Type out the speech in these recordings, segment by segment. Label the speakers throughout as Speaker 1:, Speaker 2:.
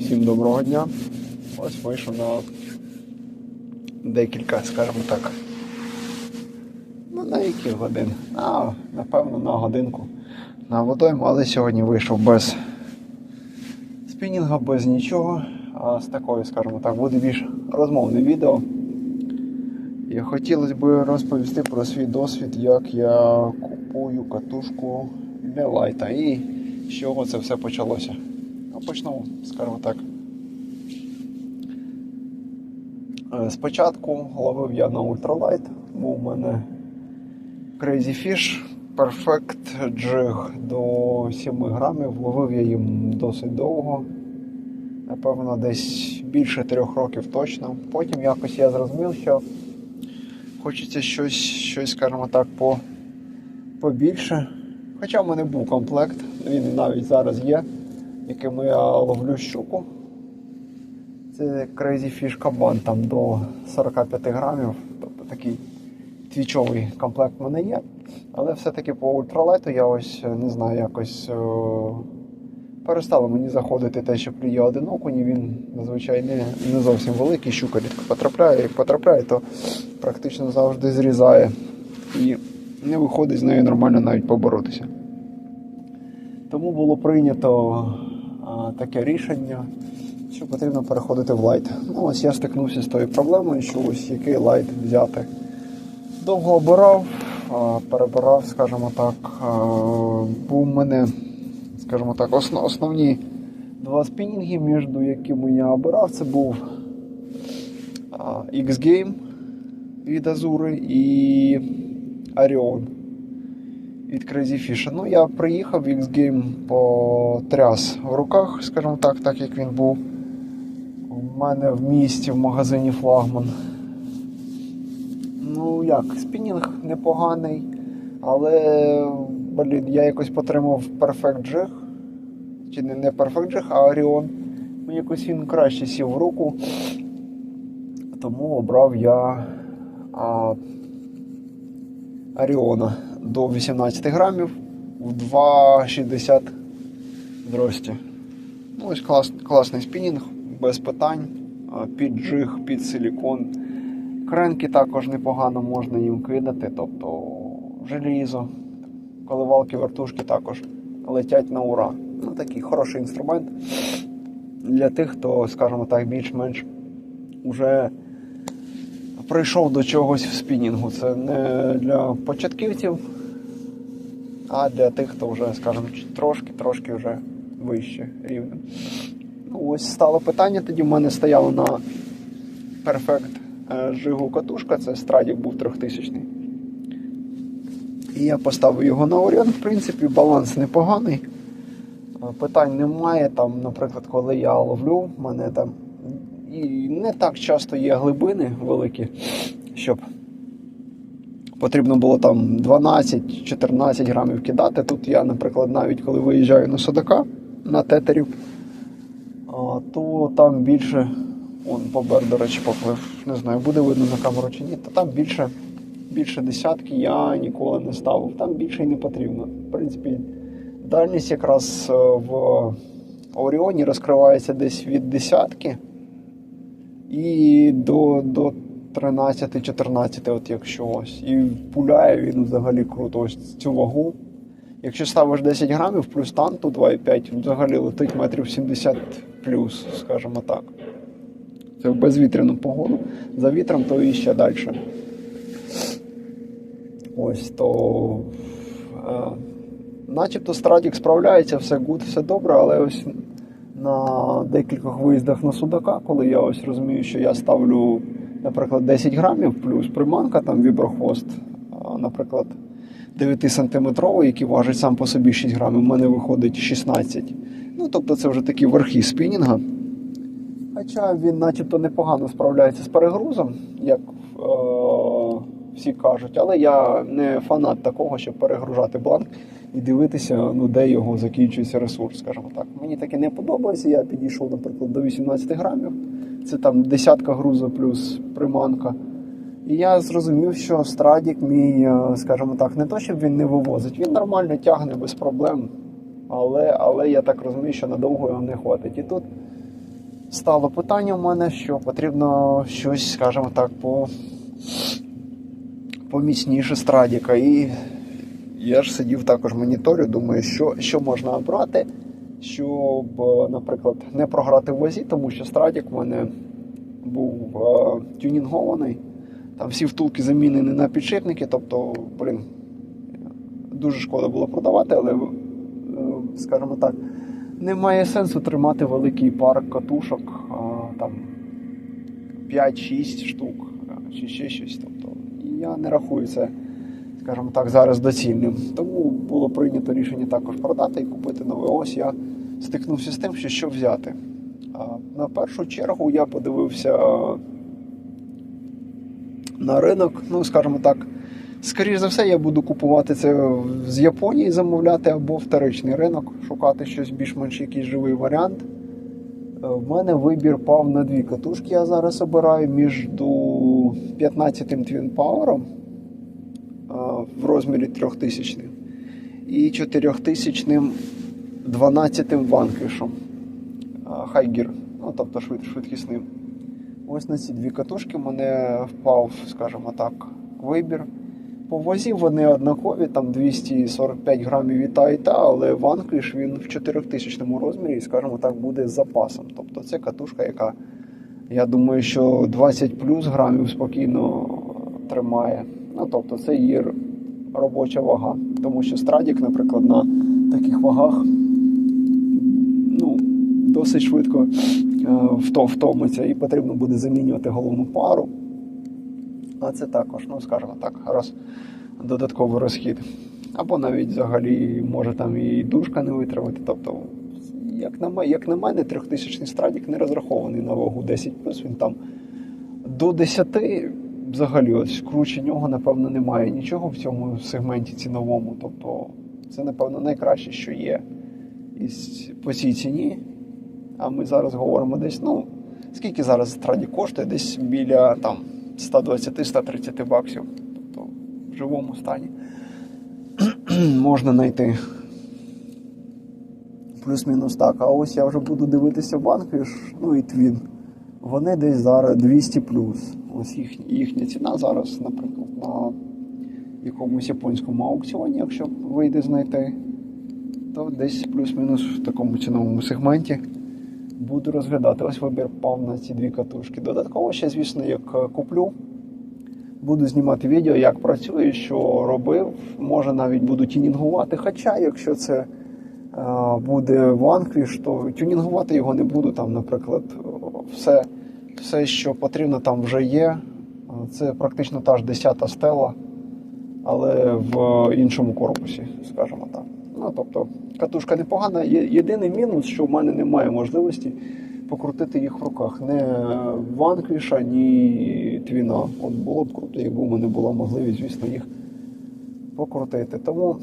Speaker 1: Всім доброго дня. Ось вийшов на декілька, скажімо так. Ну, на які години? А, напевно, на годинку на водойму, але сьогодні вийшов без спінінга, без нічого. А з такою, скажімо так, буде більш розмовне відео. І хотілося б розповісти про свій досвід, як я купую катушку для лайта і з чого це все почалося. Ну, почну, скажімо так. Е, Спочатку ловив я на ультралайт. Був у мене Crazy Fish Perfect Jig до 7 грамів. Ловив я їм досить довго. Напевно, десь більше трьох років точно. Потім якось я зрозумів, що хочеться щось, щось скажімо так, по, побільше. Хоча в мене був комплект, він навіть зараз є, яким я ловлю щуку. Це Crazy Fish Кабан там до 45 грамів. Тобто такий твічовий комплект в мене є. Але все-таки по ультралайту я ось е, не знаю, якось о, перестало мені заходити те, що клює один окунь, і він зазвичай не, не зовсім великий, щука рідко потрапляє, як потрапляє, то практично завжди зрізає. І не виходить з нею нормально навіть поборотися. Тому було прийнято таке рішення, що потрібно переходити в лайт. Ну, ось я стикнувся з тою проблемою, що ось який лайт взяти. Довго обирав, перебирав, скажімо так. Був у мене, скажімо так, основні два спінінги, між якими я обирав. Це був X-Game від Азури і Orion від Crazy Fish. Ну, я приїхав X-Game потряс в руках, скажімо так, так як він був. У мене в місті в магазині флагман. Ну як, спінінг непоганий, але блін, я якось потримав Perfect Jig. Чи не, не Perfect Jig, а Orion. Мені якось він краще сів в руку. Тому обрав я а, Оріона до 18 грамів в 2,60 зрості. Ну, ось клас, класний спінінг, без питань. Під джиг, під силікон. Кренки також непогано можна їм кидати, тобто желізо, коливалки, вертушки також летять на ура. Ну, такий хороший інструмент для тих, хто, скажімо так, більш-менш уже прийшов до чогось в спінінгу. Це не для початківців, а для тих, хто вже, скажімо, трошки-трошки вже вище рівнем. Ну, ось стало питання, тоді в мене стояло на Perfect е, жигу катушка, це Страдік був 3000 І я поставив його на Оріон. В принципі, баланс непоганий. Е, Питань немає. Там, наприклад, коли я ловлю, в мене там і не так часто є глибини великі, щоб потрібно було там 12-14 грамів кидати. Тут я, наприклад, навіть коли виїжджаю на Судака на тетерів, то там більше, он побер, до речі, поплив, не знаю, буде видно на камеру чи ні, то там більше, більше десятки я ніколи не ставив. Там більше й не потрібно. В принципі, дальність якраз е, в Оріоні розкривається десь від десятки і до, до 13-14, от якщо ось. І пуляє він взагалі круто. Ось цю вагу. Якщо ставиш 10 грамів плюс танту 2,5, взагалі летить метрів 70 плюс, скажімо так. Це в безвітряну погоду. За вітром то і ще далі. Ось то. Е, начебто Страдік справляється, все гуд, все добре, але ось на декількох виїздах на Судака, коли я ось розумію, що я ставлю, наприклад, 10 грамів плюс приманка, там віброхвост, наприклад, 9-сантиметровий, який важить сам по собі 6 грамів, в мене виходить 16. Ну, тобто це вже такі верхи спінінга. Хоча він начебто непогано справляється з перегрузом, як е- всі кажуть, але я не фанат такого, щоб перегружати бланк і дивитися, ну, де його закінчується ресурс, скажімо так. Мені таке не подобається. Я підійшов, наприклад, до 18 грамів. Це там десятка грузу плюс приманка. І я зрозумів, що страдік мій, е, скажімо так, не то, щоб він не вивозить, він нормально тягне без проблем. Але, але я так розумію, що надовго його не хватить. І тут стало питання в мене, що потрібно щось, скажімо так, по поміцніше страдіка. І я ж сидів також моніторю, думаю, що, що можна обрати, щоб, е, наприклад, не програти в вазі, тому що страдік в мене був е, тюнінгований. Там всі втулки замінені на підшипники, тобто, блін, дуже шкода було продавати, але, е, скажімо так, немає сенсу тримати великий парк катушок, а, там 5-6 штук чи ще щось. Тобто, я не рахую це, скажімо так, зараз доцільним. Тому було прийнято рішення також продати і купити нове. Ось я стикнувся з тим, що що взяти. На першу чергу я подивився на ринок, ну, скажімо так. Скоріше за все, я буду купувати це з Японії, замовляти або вторичний ринок, шукати щось більш-менш якийсь живий варіант. Е, В мене вибір пав на дві катушки. Я зараз обираю між 15-тим Twin Power е, в розмірі 3000 і 4000 12-тим ванквішем хайгір, ну тобто швид, швидкісним. Ось на ці дві катушки мене впав, скажімо так, вибір. По вазі вони однакові, там 245 грамів і та і та, але ванкліш він в 4000 розмірі, скажімо так, буде з запасом. Тобто це катушка, яка, я думаю, що 20 плюс грамів спокійно тримає. Ну, тобто це її робоча вага. Тому що страдік, наприклад, на таких вагах досить швидко е, втомиться і потрібно буде замінювати головну пару. А це також, ну скажімо так, роз, додатковий розхід. Або навіть взагалі може там і дужка не витримати. Тобто, як на, як на мене, 3000 страдік не розрахований на вагу 10 він там до 10 взагалі ось круче нього, напевно, немає нічого в цьому сегменті ціновому. Тобто це, напевно, найкраще, що є із, по цій ціні. А ми зараз говоримо десь, ну, скільки зараз страді коштує? Десь біля там 120-130 баксів. Тобто в живому стані можна знайти. Плюс-мінус так. А ось я вже буду дивитися банквіш, ну і твін. Вони десь зараз 200 плюс. Ось їх, їхня ціна зараз, наприклад, на якомусь японському аукціоні, якщо вийде знайти, то десь плюс-мінус в такому ціновому сегменті буду розглядати. Ось вибір пав на ці дві катушки. Додатково ще, звісно, як е, куплю, буду знімати відео, як працює, що робив. Може навіть буду тюнінгувати. Хоча, якщо це е, буде ванквіш, то тюнінгувати його не буду. Там, наприклад, все, все, що потрібно, там вже є. Е, Це практично та ж 10 стела, але в іншому корпусі, скажімо так. Ну, тобто, катушка непогана. Єдиний мінус, що в мене немає можливості покрутити їх в руках. Не ванквіша, ні твіна. От було б круто, якби у мене була можливість, звісно, їх покрутити. Тому,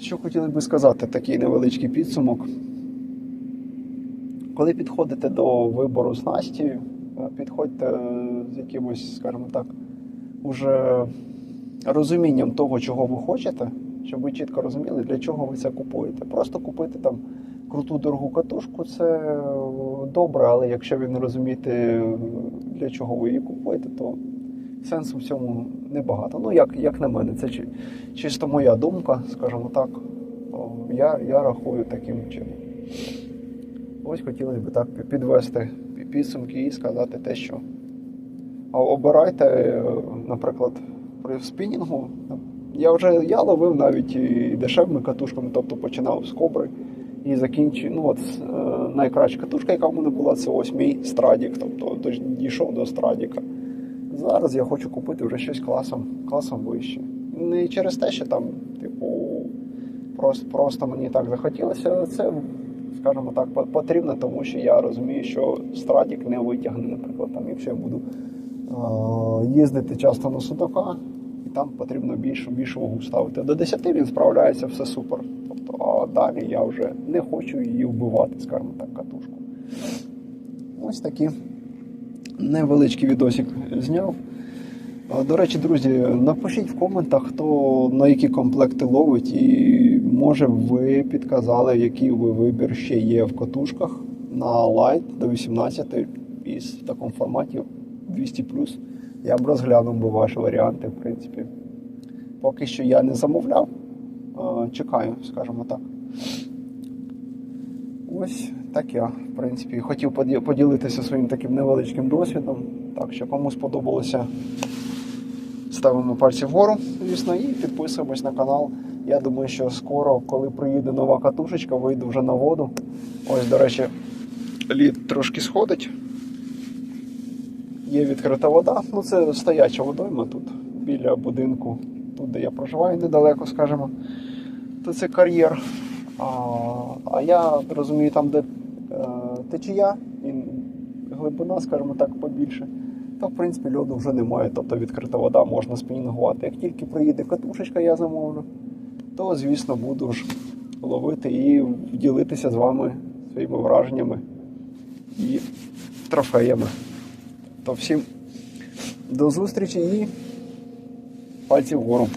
Speaker 1: що хотіли би сказати, такий невеличкий підсумок. Коли підходите до вибору снасті, е, підходьте з якимось, скажімо так, уже розумінням того, чого ви хочете, щоб ви чітко розуміли, для чого ви це купуєте. Просто купити там круту дорогу катушку це е, добре, але якщо ви не розумієте, для чого ви її купуєте, то сенсу в цьому небагато. Ну, як, як на мене, це чи- чисто моя думка, скажімо так. Я, я рахую таким чином. Ось хотілося б так підвести підсумки і сказати те, що обирайте, е, наприклад, при спінінгу. Я вже я ловив навіть і дешевими катушками, тобто починав з кобри і закінчив. Ну от е, найкраща катушка, яка в мене була, це ось мій страдік, тобто дійшов до страдіка. Зараз я хочу купити вже щось класом, класом вище. Не через те, що там, типу, просто, просто мені так захотілося. Це, скажімо так, потрібно, тому що я розумію, що страдік не витягне, наприклад, там, якщо я буду е, їздити часто на судака, і там потрібно більшу, більшу вагу ставити. До 10 він справляється, все супер. Тобто, а далі я вже не хочу її вбивати, скажімо так, катушку. Ось такі невеличкий відосик зняв. До речі, друзі, напишіть в коментах, хто на які комплекти ловить, і може ви підказали, який ви вибір ще є в катушках на Light до 18 із в такому форматі 200 Я б розглянув би ваші варіанти, в принципі. Поки що я не замовляв. Чекаю, скажімо так. Ось так я, в принципі, хотів поділитися своїм таким невеличким досвідом. Так що кому сподобалося, ставимо пальці вгору, звісно, і підписуємось на канал. Я думаю, що скоро, коли приїде нова катушечка, вийду вже на воду. Ось, до речі, лід трошки сходить. Є відкрита вода. Ну, це стояча водойма тут, біля будинку, тут, де я проживаю, недалеко, скажімо. То це кар'єр. А, а я розумію, там, де е, течія і глибина, скажімо так, побільше, то в принципі льоду вже немає. Тобто відкрита вода можна спінінгувати. Як тільки приїде катушечка, я замовлю, то звісно буду ж ловити і ділитися з вами своїми враженнями і трофеями. То всім до зустрічі і пальці вгору.